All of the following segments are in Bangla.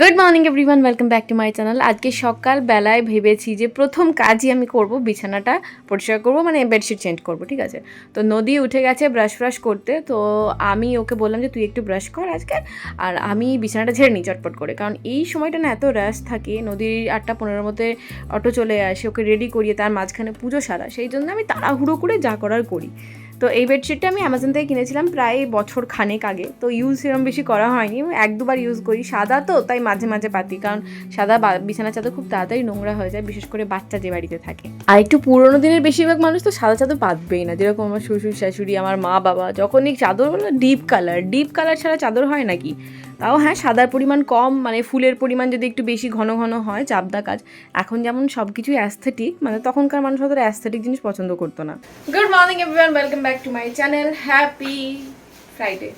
Good morning everyone welcome back to my channel আজকে সকালবেলায় ভেবেছি যে প্রথম কাজই আমি করব, বিছানাটা পরিষ্কার করব মানে বেডশিট চেঞ্জ করব, ঠিক আছে? তো নদী উঠে গেছে ব্রাশ ফ্রাশ করতে, তো আমি ওকে বললাম যে, তুই একটু ব্রাশ কর আজকে। আর আমি বিছানাটা ঝেড়ে নিই চটপট করে। কারণ এই সময়টা না এত র্যাশ থাকে, নদীর আটটা পনেরোর মধ্যে অটো চলে আসে, ওকে রেডি করিয়ে তার মাঝখানে পুজো সারা, সেই জন্য আমি তাড়াহুড়ো করে যা করার করি। তো এই বেডশিটটা আমি অ্যামাজন থেকে কিনেছিলাম প্রায় বছর খানেক আগে। তো ইউজ সেরম বেশি করা হয়নি। এক দুবার ইউজ করি। সাদা তো, তাই মাঝে মাঝে পাতি। কারণ সাদা বিছানা চাদর খুব তাড়াতাড়ি নোংরা হয়ে যায়। বিশেষ করে বাচ্চা যে বাড়িতে থাকে। আর একটু পুরোনো দিনের বেশিরভাগ মানুষ তো সাদা চাদর পাতবেই না। যেরকম আমার শ্বশুর, শাশুড়ি, আমার মা, বাবা, যখনই চাদর হলো ডিপ কালার ডিপ কালার ছাড়া চাদর হয় নাকি? তাও হ্যাঁ সাদার পরিমাণ কম মানে ফুলের পরিমাণ যদি একটু বেশি ঘন ঘন হয় চাপদা কাজ, এখন যেমন সব কিছুই অ্যাস্থেটিক মানে তখনকার মানুষ অত অ্যাস্থেটিক জিনিস পছন্দ করতো না। Good morning everyone welcome back to my channel happy Friday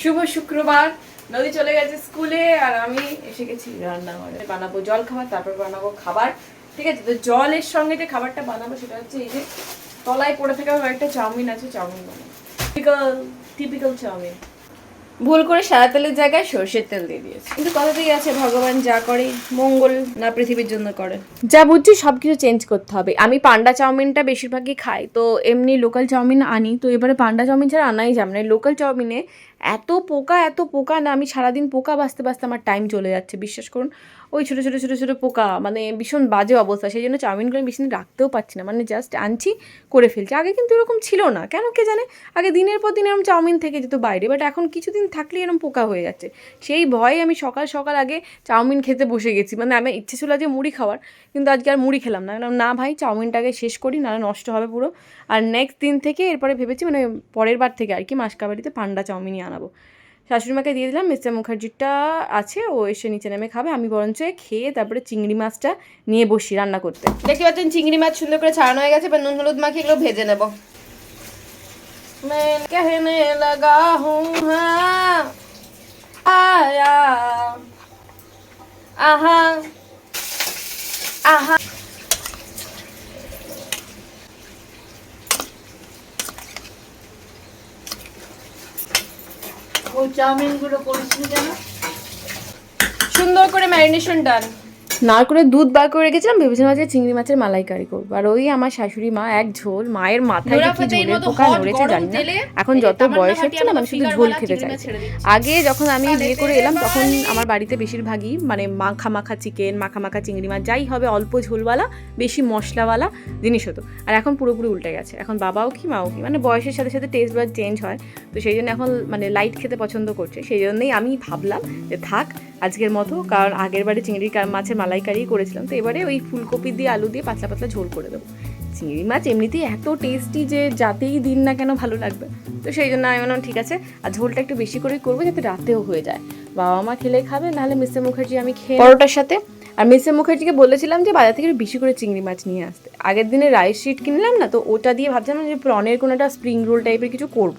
শুভ শুক্রবার। নদী চলে গেছে স্কুলে, আর আমি এসে গেছি রান্নাঘরে। বানাবো জল খাবার, তারপর বানাবো খাবার। ঠিক আছে, তো জলের সঙ্গে যে খাবারটা বানাবো, সেটা হচ্ছে এই যে তলায় পড়ে থাকা একটা চাউমিন আছে, চাউমিন বানাবো। Typical typical chowmein. ভুল করে সাদা তেলের জায়গায় সর্ষের তেল দিয়ে দিয়েছে। কিন্তু কথাতেই আছে ভগবান যা করে মঙ্গল না পৃথিবীর জন্য করে। যা বুঝছি সব কিছু চেঞ্জ করতে হবে। আমি পান্ডা চাউমিনটা বেশিরভাগই খাই তো এমনি লোকাল চাউমিন আনি তো এবারে পান্ডা চাউমিন ছাড়া আনাই যাবে না। লোকাল চাউমিনে এত পোকা এত পোকা না আমি সারাদিন পোকা বাঁচতে বাঁচতে আমার টাইম চলে যাচ্ছে। বিশ্বাস করুন ওই ছোটো ছোটো ছোটো ছোটো পোকা মানে ভীষণ বাজে অবস্থা। সেই জন্য চাউমিনগুলো আমি বেশি দিন রাখতেও পারছি না। মানে জাস্ট আনছি, করে ফেলছি। আগে কিন্তু এরকম ছিল না। কেন কে জানে? আগে দিনের পর দিন এরকম চাউমিন থেকে যেত বাইরে। বাট এখন কিছুদিন থাকলে এরকম পোকা হয়ে যাচ্ছে। সেই ভয়ে আমি সকাল সকাল আগে চাউমিন খেতে বসে গেছি। মানে আমার ইচ্ছে ছিল যে মুড়ি খাওয়ার, কিন্তু আজকে আর মুড়ি খেলাম না। না ভাই, চাউমিনটাকে শেষ করি না নষ্ট হবে পুরো। আর নেক্সট দিন থেকে এরপরে ভেবেছি মানে পরের বার থেকে আর কি মাসকাবাড়িতে পান্ডা চাউমিনই আনাবো। শাশুড়ি মাকে দিয়ে দিলাম মিস্টার মুখার্জিটা আছে ও এসে নিচে নেমে খাবে আমি বরঞ্চ এ খেয়ে তারপরে চিংড়ি মাছটা নিয়ে বসি রান্না করতে দেখতে পাচ্ছেন চিংড়ি মাছ সুন্দর করে ছাড়ানো হয়ে গেছে এবার নুন হলুদ মাখিয়ে এগুলো ভেজে নেব मैं कहने लगा हूँ हाँ आया आहा आहा ওই চাউমিনগুলো করিসনি কেন? সুন্দর করে ম্যারিনেশন ডান। নার করে দুধ বার করে রেখেছিলাম ভেবেছিলাম আজকে চিংড়ি মাছের মালাইকারি করব। আর ওই আমার শাশুড়ি মা এক ঝোল মায়ের মাথায় যে কি ঝোলের পোকা নড়েছে জানি না। এখন যত বয়স হচ্ছে না মানে শুধু ঝোল খেতে চাইছে আগে যখন আমি বিয়ে করে এলাম তখন আমার বাড়িতে বেশিরভাগই মানে মাখা মাখা চিকেন মাখা মাখা চিংড়ি মাছ যাই হবে অল্প ঝোলওয়ালা বেশি মশলাওয়ালা জিনিস হতো। আর এখন পুরোপুরি উল্টে গেছে। এখন বাবাও কি মাও কি মানে বয়সের সাথে সাথে টেস্ট বাদ চেঞ্জ হয়। তো সেই জন্য এখন মানে লাইট খেতে পছন্দ করছে। সেই জন্যই আমি ভাবলাম যে থাক আজকের মতো কারণ আগের বারে চিংড়ি মাছের মালাইকারি করেছিলাম। তো এবারে ওই ফুলকপি দিয়ে আলু দিয়ে পাতলা পাতলা ঝোল করে দেবো। চিংড়ি মাছ এমনিতেই এত টেস্টি যে যাতেই দিন না কেন ভালো লাগবে। তো সেই জন্য আমি বললাম ঠিক আছে আর ঝোলটা একটু বেশি করেই করব যাতে রাতেও হয়ে যায়। বাবা মা খেলে খাবে নাহলে মিস্টার মুখার্জি আমি খেয়ে পরোটার সাথে? আর মিস্টার মুখার্জিকে বলেছিলাম যে বাজার থেকে একটু বেশি করে চিংড়ি মাছ নিয়ে আসতে। আগের দিনে রাইস শিট কিনলাম না তো ওটা দিয়ে ভাবছিলাম যে প্রনের কোনো একটা স্প্রিং রোল টাইপের কিছু করব।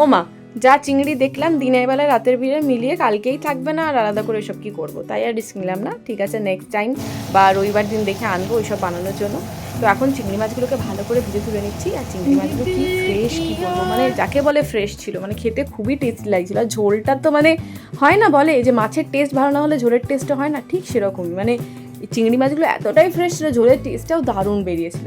ও মা যা চিংড়ি দেখলাম, দিনের বেলা রাতের ভিড়ে মিলিয়ে কালকেই থাকবে না আর আলাদা করে এসব কী করব? তাই আর রিস্ক নিলাম না। ঠিক আছে নেক্সট টাইম বা রবিবার দিন দেখে আনব ওইসব বানানোর জন্য। তো এখন চিংড়ি মাছগুলোকে ভালো করে ভেজে তুলে নিচ্ছি আর চিংড়ি মাছগুলো কি ফ্রেশ কী বলব? মানে যাকে বলে ফ্রেশ ছিল মানে খেতে খুবই টেস্ট লাগছিল। আর ঝোলটা তো মানে হয় না বলে যে মাছের টেস্ট ভালো না হলে ঝোলের টেস্টটা হয় না, ঠিক সেরকমই। মানে চিংড়ি মাছগুলো এতটাই ফ্রেশ ছিল, ঝোলের টেস্টটাও দারুণ বেরিয়েছিল।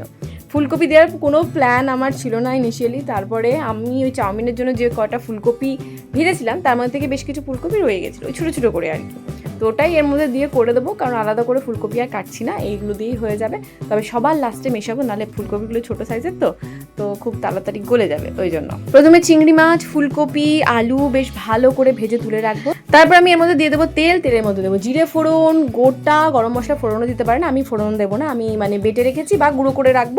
ফুলকপি দেওয়ার কোনো প্ল্যান আমার ছিল না ইনিশিয়ালি তারপরে আমি ওই চাউমিনের জন্য যে কটা ফুলকপি ভেজেছিলাম, তার মধ্যে থেকে বেশ কিছু ফুলকপি রয়ে গেছিল, ওই ছোটো ছোটো করে আর কি। তো ওটাই এর মধ্যে দিয়ে করে দেবো, কারণ আলাদা করে ফুলকপি আর কাটছি না, এইগুলো দিয়েই হয়ে যাবে। তবে সবার লাস্টে মেশাবো, নাহলে ফুলকপিগুলো ছোটো সাইজের তো তো খুব তাড়াতাড়ি গলে যাবে, ওই জন্য। প্রথমে চিংড়ি মাছ, ফুলকপি, আলু বেশ ভালো করে ভেজে তুলে রাখব। তারপর আমি এর মধ্যে দিয়ে দেবো তেল, তেলের মধ্যে দেবো জিরে ফোড়ন, গোটা গরম মশলা ফোড়নও দিতে পারেন। আমি ফোড়ন দেবো না, আমি মানে বেটে রেখেছি বা গুঁড়ো করে রাখব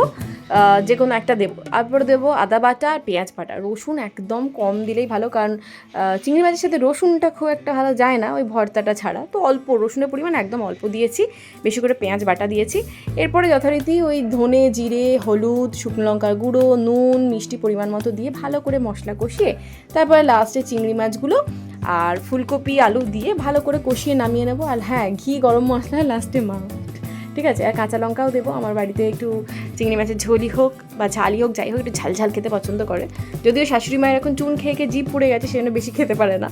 যে কোনো একটা দেবো। তারপর দেবো আদা বাটা আর পেঁয়াজ বাটা। রসুন একদম কম দিলেই ভালো, কারণ চিংড়ি মাছের সাথে রসুনটা খুব একটা ভালো যায় না, ওই ভর্তাটা ছাড়া। তো অল্প, রসুনের পরিমাণ একদম অল্প দিয়েছি, বেশি করে পেঁয়াজ বাটা দিয়েছি। এরপরে যথারীতি ওই ধনে, জিরে, হলুদ, শুকনো লঙ্কার গুঁড়ো, নুন, মিষ্টি পরিমাণ মতো দিয়ে ভালো করে মশলা কষিয়ে, তারপরে লাস্টে চিংড়ি মাছগুলো আর ফুলকপি, আলু দিয়ে ভালো করে কষিয়ে নামিয়ে নেব। আর হ্যাঁ ঘি, গরম মশলা লাস্টে মা। ঠিক আছে, আর কাঁচা লঙ্কাও দেবো। আমার বাড়িতে একটু চিংড়ি মাছের ঝোলি হোক বা ঝালই হোক, যাই হোক, একটু ঝাল ঝাল খেতে পছন্দ করে। যদিও শাশুড়ি মায়ের এখন চুন খেয়ে খেয়ে জিভ পড়ে গেছে সেজন্য বেশি খেতে পারে না।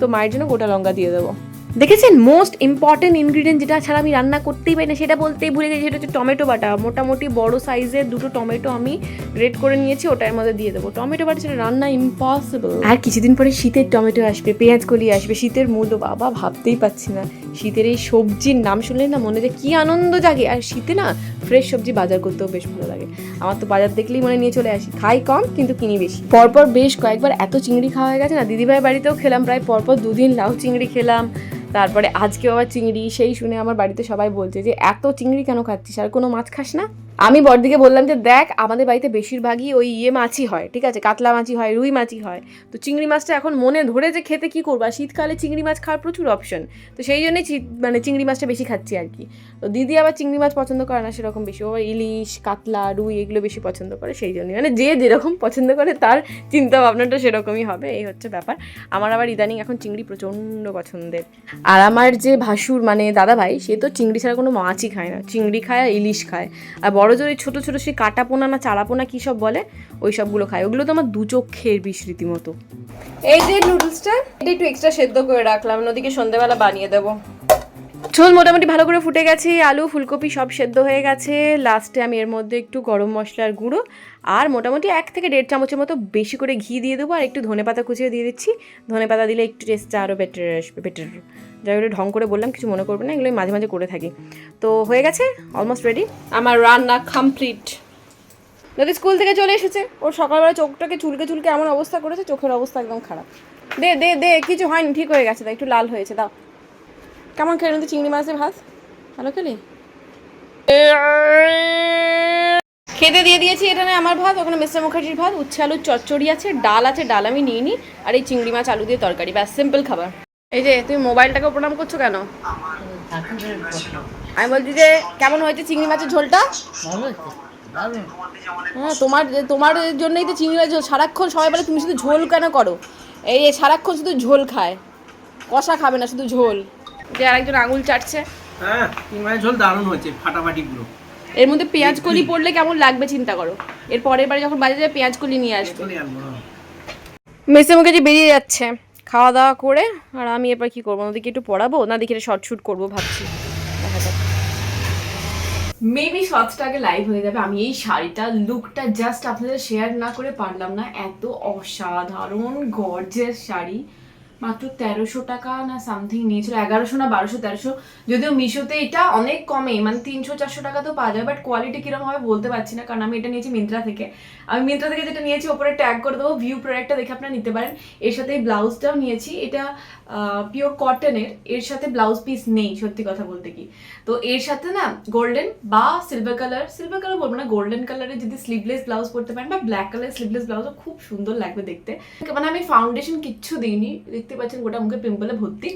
তো মায়ের জন্য গোটা লঙ্কা দিয়ে দেবো। দেখেছেন? মোস্ট ইম্পর্টেন্ট ইনগ্রিডিয়েন্ট যেটা ছাড়া আমি রান্না করতেই পারি না, সেটা বলতেই ভুলে গেছি, সেটা হচ্ছে টমেটো বাটা। মোটামুটি বড় সাইজের দুটো টমেটো আমি গ্রেট করে নিয়েছি, ওটার মধ্যে দিয়ে দেবো। টমেটো বাটা সেটা রান্না ইম্পসিবল আর কিছুদিন পরে শীতের টমেটো আসবে, পেঁয়াজ কলি আসবে, শীতের মূল্য বাবা ভাবতেই পাচ্ছি না। শীতের এই সবজির নাম শুনলে না মনে যে কি আনন্দ জাগে। আর শীতে না ফ্রেশ সবজি বাজার করতেও বেশ ভালো লাগে। আমার তো বাজার দেখলেই মনে নিয়ে চলে আসি। খাই কম, কিন্তু কিনি বেশি। পরপর বেশ কয়েকবার এত চিংড়ি খাওয়া হয়ে গেছে না দিদিভাই বাড়িতেও খেলাম প্রায়। পরপর দুদিন লাউ চিংড়ি খেলাম। তারপরে আজকে আবার চিংড়ি, সেই শুনে আমার বাড়িতে সবাই বলছে যে, এত চিংড়ি কেন খাচ্ছিস? আর কোনো মাছ খাস না? আমি বড়দিকে বললাম যে, দেখ, আমাদের বাড়িতে বেশিরভাগই ওই ইয়ে মাছই হয়, ঠিক আছে? কাতলা মাছই হয়, রুই মাছই হয়। তো চিংড়ি মাছটা এখন মনে ধরে যে, খেতে কি করবা? শীতকালে চিংড়ি মাছ খাওয়ার প্রচুর অপশন তো সেই জন্যই মানে চিংড়ি মাছটা বেশি খাচ্ছি আর কি। তো দিদি আবার চিংড়ি মাছ পছন্দ করে না সেরকম বেশি, ও ইলিশ, কাতলা, রুই এগুলো বেশি পছন্দ করে সেই জন্যই। মানে যে যেরকম পছন্দ করে তার চিন্তা ভাবনাটা সেরকমই হবে, এই হচ্ছে ব্যাপার। আমার আবার ইদানিং এখন চিংড়ি প্রচণ্ড পছন্দের। আর আমার যে ভাসুর মানে দাদা ভাই সে তো চিংড়ি ছাড়া কোনো মাছই খায় না। চিংড়ি খায় ইলিশ খায়। আর বড় জোর ছোটো ছোটো সেই কাটা পোনা না চারা পোনা কী সব বলে? ওই সবগুলো খায়। ওগুলো তো আমার দু চোখের বিষ রীতিমতো। এই যে নুডলসটা এটা একটু এক্সট্রা সেদ্ধ করে রাখলাম নদীকে সন্ধ্যেবেলা বানিয়ে দেবো। ঝোল মোটামুটি ভালো করে ফুটে গেছে আলু ফুলকপি সব সেদ্ধ হয়ে গেছে। লাস্টে আমি এর মধ্যে একটু গরম মশলার গুঁড়ো আর মোটামুটি এক থেকে দেড় চামচের মতো বেশি করে ঘি দিয়ে দেবো আর একটু ধনে পাতা কুচিয়ে দিয়ে দিচ্ছি। ধনে পাতা দিলে একটু টেস্টটা আরও বেটার আসবে বেটার যাই হোক ঢং করে বললাম কিছু মনে করবে না এগুলো মাঝে মাঝে করে থাকি। তো হয়ে গেছে? অলমোস্ট রেডি আমার রান্না কমপ্লিট যদি স্কুল থেকে চলে এসেছে। ওর সকালবেলা চোখটাকে চুলকে চুলকে এমন অবস্থা করেছে চোখের অবস্থা একদম খারাপ। দে দে দে কিছু হয়নি ঠিক হয়ে গেছে দাও একটু লাল হয়েছে দাও। কেমন খেয়ে নিতে চিংড়ি মাছের ভাত? ভালো খেলি? খেতে দিয়ে দিয়েছি এটা এখানে আমার ভাত ওখানে মিস্টার মুখার্জির ভাত উচ্ছে আলুর চচ্চড়ি আছে ডাল আছে ডাল আমি নিয়ে নিই আর এই চিংড়ি মাছ আলু দিয়ে তরকারি ব্যাস সিম্পল খাবার। এই যে তুমি মোবাইলটাকে প্রণাম করছ কেন? আমি বলছি যে কেমন হয়েছে চিংড়ি মাছের ঝোলটা? হ্যাঁ তোমার তোমার জন্যই তো চিংড়ি মাছ ঝোল। সারাক্ষণ সবাই বলে তুমি শুধু ঝোল কেন করো? এই সারাক্ষণ শুধু ঝোল খায়। কষা খাবে না শুধু ঝোল। যে আরেকজন আঙুল চাটছে। হ্যাঁ ঝোল দারুণ হয়েছে ফাটাফাটি পুরো এর মধ্যে পেঁয়াজ কলি পড়লে কেমন লাগবে চিন্তা করো। এর পরের বারে যখন বাজে যাবে পেঁয়াজ কলি নিয়ে আসবে। হ্যাঁ। মেসে মুখে যে বেরিয়ে যাচ্ছে। খাওয়া দাওয়া করে আর আমি এবার কি করব? ওদেরকে একটু পড়াবো? না, দেখি শর্ট শুট করব ভাবছি। দেখা যাক। মেবি শর্টসটা আগে লাইভ হয়ে যাবে। আমি এই শাড়িটা লুকটা জাস্ট আপনাদের শেয়ার না করে পারলাম না। এত অসাধারণ গর্জেস শাড়ি। মাত্র তেরোশো টাকা না সামথিং নিয়েছিল, এগারোশো না বারোশো, তেরোশো। যদিও মিশোতে এটা অনেক কমে মানে তিনশো, চারশো টাকা তো পাওয়া যায় বাট কোয়ালিটি কীরকম হবে বলতে পারছি না, কারণ আমি এটা নিয়েছি মিন্ত্রা থেকে। আমি মিন্ত্রা থেকে যেটা নিয়েছি, ওপরে ট্যাগ করে দেবো ভিউ প্রোডাক্টটা দেখে আপনারা নিতে পারেন। এর সাথে এই ব্লাউজটাও নিয়েছি, এটা পিওর কটনের এর সাথে ব্লাউজ পিস নেই, সত্যি কথা বলতে কি। তো এর সাথে না গোল্ডেন বা সিলভার কালার সিলভার কালার বলব না গোল্ডেন কালারের যদি স্লিভলেস ব্লাউজ পরতে পারেন বা ব্ল্যাক কালার স্লিভলেস ব্লাউজও খুব সুন্দর লাগবে দেখতে। মানে আমি ফাউন্ডেশন কিচ্ছু দিইনি, দেখতে পাচ্ছেন গোটা মুখে পিম্পলে ভর্তি।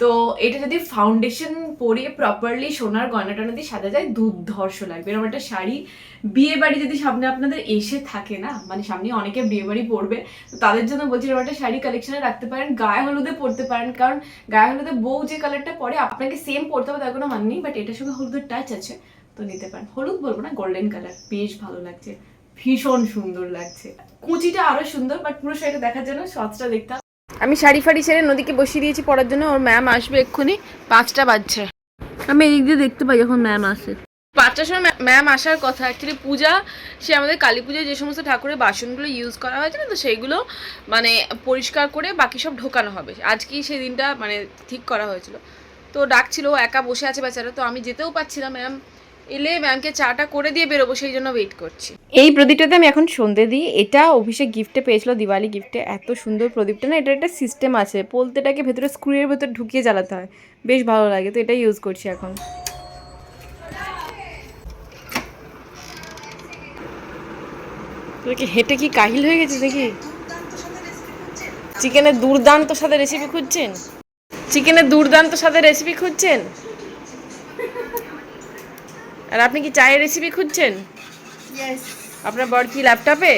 তো এটা যদি ফাউন্ডেশন পরিয়ে প্রপারলি সোনার গয়না টয়না দিয়ে সাজা যায়, দুর্ধর্ষ লাগবে। এরকম একটা শাড়ি, বিয়ে বাড়ি যদি সামনে আপনাদের এসে থাকে না মানে সামনে অনেকে বিয়ে বাড়ি পড়বে তো তাদের জন্য বলছি এরকম একটা শাড়ি কালেকশনে রাখতে পারেন, গায়ে হলুদে পরতে পারেন, কারণ গায়ে হলুদে বউ যে কালারটা পরে, আপনাকে সেম পরতে হবে, তার কোনো মান নেই বাট এটার সঙ্গে হলুদের টাচ আছে, তো নিতে পারেন। হলুদ বলব না গোল্ডেন কালার বেশ ভালো লাগছে, ভীষণ সুন্দর লাগছে। কুচিটা আরও সুন্দর বাট পুরো শাড়িটা দেখার জন্য সচটা দেখতাম। আমি শাড়ি ফাড়ি ছেড়ে নদীকে বসিয়ে দিয়েছি পড়ার জন্য। ওর ম্যাম আসবে এক্ষুনি। পাঁচটা বাজছে। আমি এদিক দিয়ে দেখতে পাই যখন ম্যাম আসে। পাঁচটার সময় ম্যাম আসার কথা। অ্যাকচুয়ালি পূজা সে আমাদের কালী পুজোয় যে সমস্ত ঠাকুরের বাসনগুলো ইউজ করা হয়েছে না তো সেইগুলো মানে পরিষ্কার করে বাকি সব ঢোকানো হবে। আজকেই সেই দিনটা মানে ঠিক করা হয়েছিল। তো ডাকছিল একা বসে আছে বেচারা তো আমি যেতেও পারছিলাম ম্যাম এলে ম্যামকে চাটা করে দিয়ে বেরোবো, সেই জন্য ওয়েট করছি। এই প্রদীপটাতে আমি এখন সন্ধে দিই। এটা অফিসে গিফটে পেয়েছিল, দিওয়ালি গিফটে এত সুন্দর প্রদীপটা না, এটা একটা সিস্টেম আছে। পোলতেটাকে ভেতরে স্ক্রুয়ের ভেতরে ঢুকিয়ে জ্বালাতে হয়। বেশ ভালো লাগে, তো এটাই ইউজ করছি এখন। তোর কি হেঁটে কি কাহিল হয়ে গেছে নাকি? চিকেনের দুর্দান্ত সাথে রেসিপি খুঁজছেন? চিকেনের দুর্দান্ত সাথে রেসিপি খুঁজছেন? আর আপনি কি চায়ের রেসিপি খুঁজছেন? আপনার বর কি ল্যাপটপে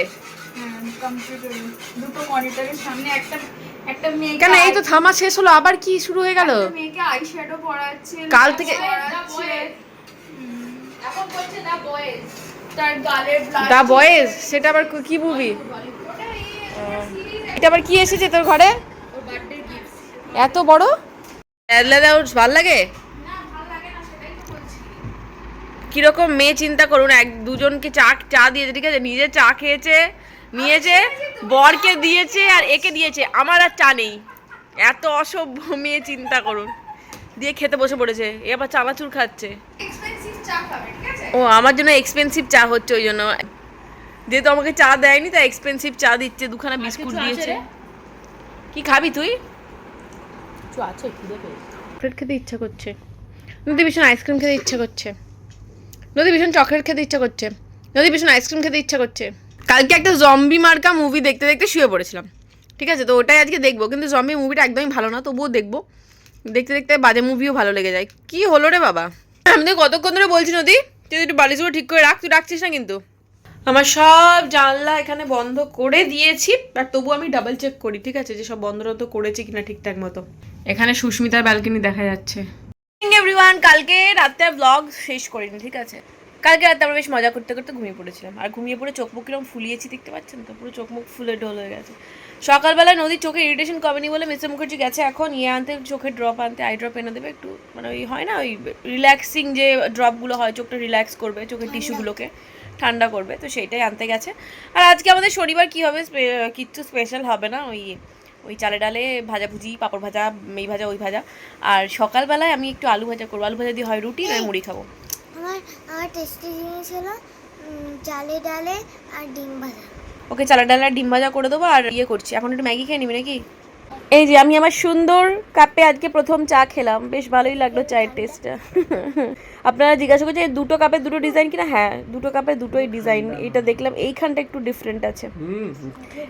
কম্পিউটারে দুটো মনিটরের সামনে একটা একটা মেয়েকে কেন এই তো থামা শেষ হলো আবার কি শুরু হয়ে গেল? কাল থেকে- দা বয়েজ সেটা আবার কি মুভি এটা আবার কি এসেছে তোর ঘরে? ওর বার্থডে গিফট এত বড়? ভালো লাগে? কীরকম মেয়ে চিন্তা করুন এক দুজনকে চা চা দিয়েছে ঠিক আছে? নিজে চা খেয়েছে নিয়েছে বরকে দিয়েছে আর একে দিয়েছে। আমার আর চা নেই। এত অসভ্য মেয়ে চিন্তা করুন। দিয়ে খেতে বসে পড়েছে। এ আবার চানাচুর খাচ্ছে। চা খাবে ঠিক আছে? ও আমার জন্য এক্সপেন্সিভ চা হচ্ছে ওই জন্য। যেহেতু আমাকে চা দেয়নি তাই এক্সপেন্সিভ চা দিচ্ছে দুখানা বিস্কুট দিয়েছে। কি খাবি তুই? আছে খেতে ইচ্ছা করছে। নদী ভীষণ আইসক্রিম খেতে ইচ্ছা করছে। নদী ভীষণ চকলেট খেতে ইচ্ছা করছে। নদী ভীষণ আইসক্রিম খেতে ইচ্ছা করছে। কালকে একটা জম্বি মার্কা মুভি দেখতে দেখতে শুয়ে পড়েছিলাম। ঠিক আছে? তো ওটাই আজকে দেখব। কিন্তু জম্বি মুভিটা একদমই ভালো না তবুও দেখব। দেখতে দেখতে বাজে মুভিও ভালো লেগে যায়। কি হলো রে বাবা? আমি তো কতক্ষণ ধরে বলছি নদী? তুই একটু বালিশগুলো ঠিক করে রাখ তুই রাখছিস না কিন্তু। আমার সব জানলা এখানে বন্ধ করে দিয়েছি আর তবু আমি ডাবল চেক করি ঠিক আছে? যে সব বন্ধ টন্ধ করেছি কিনা ঠিকঠাক মতো। এখানে সুস্মিতার ব্যালকনি দেখা যাচ্ছে। এভরিওয়ান কালকে রাতে ব্লগ শেষ করিনি, ঠিক আছে? কালকে রাতে আমরা বেশ মজা করতে করতে ঘুমিয়ে পড়েছিলাম। আর ঘুমিয়ে পড়ে চোখ মুখ কীরকম ফুলিয়েছি দেখতে পাচ্ছেন তো? পুরো চোখ মুখ ফুলে ঢোল হয়ে গেছে। সকালবেলায় নদীর চোখে ইরিটেশন কমেনি বলে মিস্টার মুখার্জি গেছে এখন। ইয়ে আনতে চোখের ড্রপ আনতে আই ড্রপ এনে দেবে একটু। মানে ওই হয় না, ওই রিল্যাক্সিং যে ড্রপগুলো হয়, চোখটা রিল্যাক্স করবে, চোখের টিস্যুগুলোকে ঠান্ডা করবে, তো সেইটাই আনতে গেছে। আর আজকে আমাদের শনিবার কী হবে? কিচ্ছু স্পেশাল হবে না, ওই ওই চালে ডালে ভাজাভুজি পাঁপড় ভাজা এই ভাজা ওই ভাজা। আর সকালবেলায় আমি একটু আলু ভাজা করব। আলু ভাজা দিয়ে হয় রুটি নয় মুড়ি খাব। আমার আমার টেস্টি জিনিস হলো চালে ডালে আর ডিম ভাজা। ওকে চালে ডালে আর ডিম ভাজা করে দেবো আর ইয়ে করছি। এখন একটু ম্যাগি খেয়ে নিবি নাকি? এই যে আমি আমার সুন্দর কাপে আজকে প্রথম চা খেলাম। বেশ ভালোই লাগল চায়ের টেস্টটা আপনারা জিজ্ঞাসা করছে এই দুটো কাপে দুটো ডিজাইন কিনা? হ্যাঁ দুটো কাপে দুটোই ডিজাইন এটা দেখলাম এইখানটা একটু ডিফারেন্ট আছে।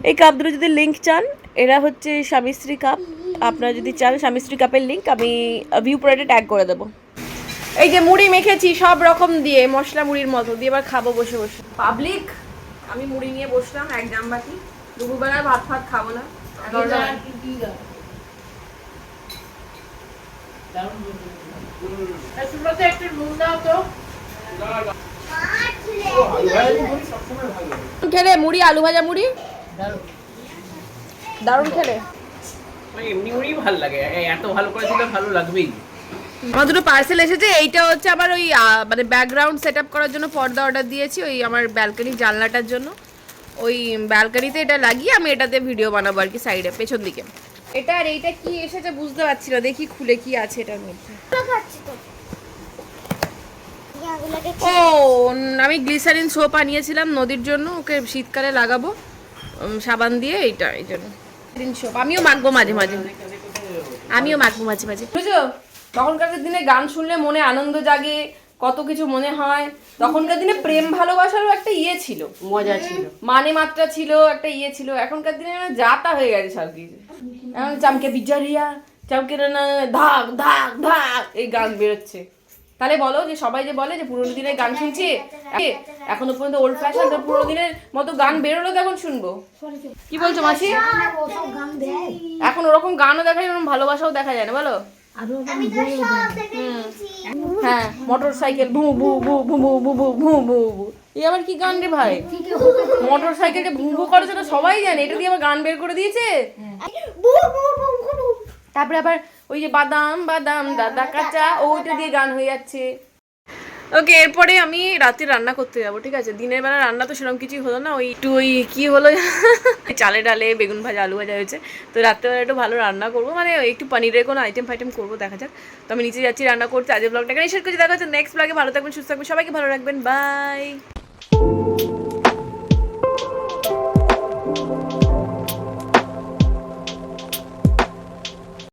এই কাপ দুটো যদি লিঙ্ক চান এরা হচ্ছে স্বামী স্ত্রী কাপ। আপনারা যদি চান স্বামী স্ত্রী কাপের লিঙ্ক আমি ভিউ পয়েন্টে ট্যাগ করে দেবো। এই যে মুড়ি মেখেছি সব রকম দিয়ে মশলা মুড়ির মতো। দিয়ে এবার খাব বসে বসে। পাবলিক আমি মুড়ি নিয়ে বসলাম এক জামবাটি দুপুরবেলার ভাত ফাত খাব না। তো খেলে মুড়ি আলু ভাজা মুড়ি? দাও দারুণ খেলে। মানে এমনি করেই ভালো লাগে। এত ভালো করে দিলে ভালো লাগবেই। আমার দুটো পার্সেল এসেছে। এইটা হচ্ছে আমার ওই মানে ব্যাকগ্রাউন্ড সেট আপ করার জন্য পর্দা অর্ডার দিয়েছি ওই আমার ব্যালকনি জানলাটার জন্য। ওই ব্যালকনিতে এটা লাগিয়ে আমি এটাতে ভিডিও বানাবো আর কি সাইডে পেছন দিকে। এটা আর এইটা কি এসেছে বুঝতে পারছি না দেখি খুলে কি আছে এটার মধ্যে। খাচ্ছি ও আমি গ্লিসারিন সোপ আনিয়েছিলাম নদীর জন্য ওকে শীতকালে লাগাবো সাবান দিয়ে এইটা এই জন্য। গ্লিসারিন সোপ আমিও মাখবো মাঝে মাঝে। আমিও মাখবো মাঝে মাঝে। বুঝছ? তখনকার দিনে গান শুনলে মনে আনন্দ জাগে কত কিছু মনে হয়। তখনকার দিনে প্রেম ভালোবাসারও একটা ইয়ে ছিল। মজা ছিল। মানে মাত্রা ছিল একটা ইয়ে ছিল। এখনকার দিনে না যাতা হয়ে গেছে সব কিছু এখন চামকে বিজারিয়া চামকে না ধাক ধাক ধাক এই গান বেরোচ্ছে। তাহলে বলো যে সবাই যে বলে যে পুরোনো দিনের গান শুনছি এখনও পর্যন্ত ওল্ড ফ্যাশন তো পুরোনো দিনের মতো গান বেরোলো তো এখন শুনব। কি বলছো মাসি? এখন ওরকম গানও দেখা যায় ওরকম ভালোবাসাও দেখা যায় না বলো। হ্যাঁ মোটর সাইকেল ভু ভু ভু ভু ভু ভু ভু ভু ভু ভু এই আবার কি গান রে ভাই মোটর সাইকেলটা ভু ভু করে সেটা সবাই জানে এটা দিয়ে আবার গান বের করে দিয়েছে। তারপরে আবার ওই যে বাদাম বাদাম দাদা কাঁচা ওইটা দিয়ে গান হয়ে যাচ্ছে ওকে এরপরে আমি রাতে রান্না করতে যাব, ঠিক আছে? দিনের বেলা রান্না তো সেরকম কিছুই হলো না, ওই একটু ওই কি হলো চালে ডালে বেগুন ভাজা, আলু ভাজা হয়েছে। তো রাত্রেবেলা একটু ভালো রান্না করব মানে একটু পনিরের কোনো আইটেম ফাইটেম করব, দেখা যাক। তো আমি নিচে যাচ্ছি রান্না করতে আজকে ব্লগটা এখানে শেষ করছি, দেখা হচ্ছে নেক্সট ব্লগে ভালো থাকবেন, সুস্থ থাকবেন, সবাইকে ভালো রাখবেন বাই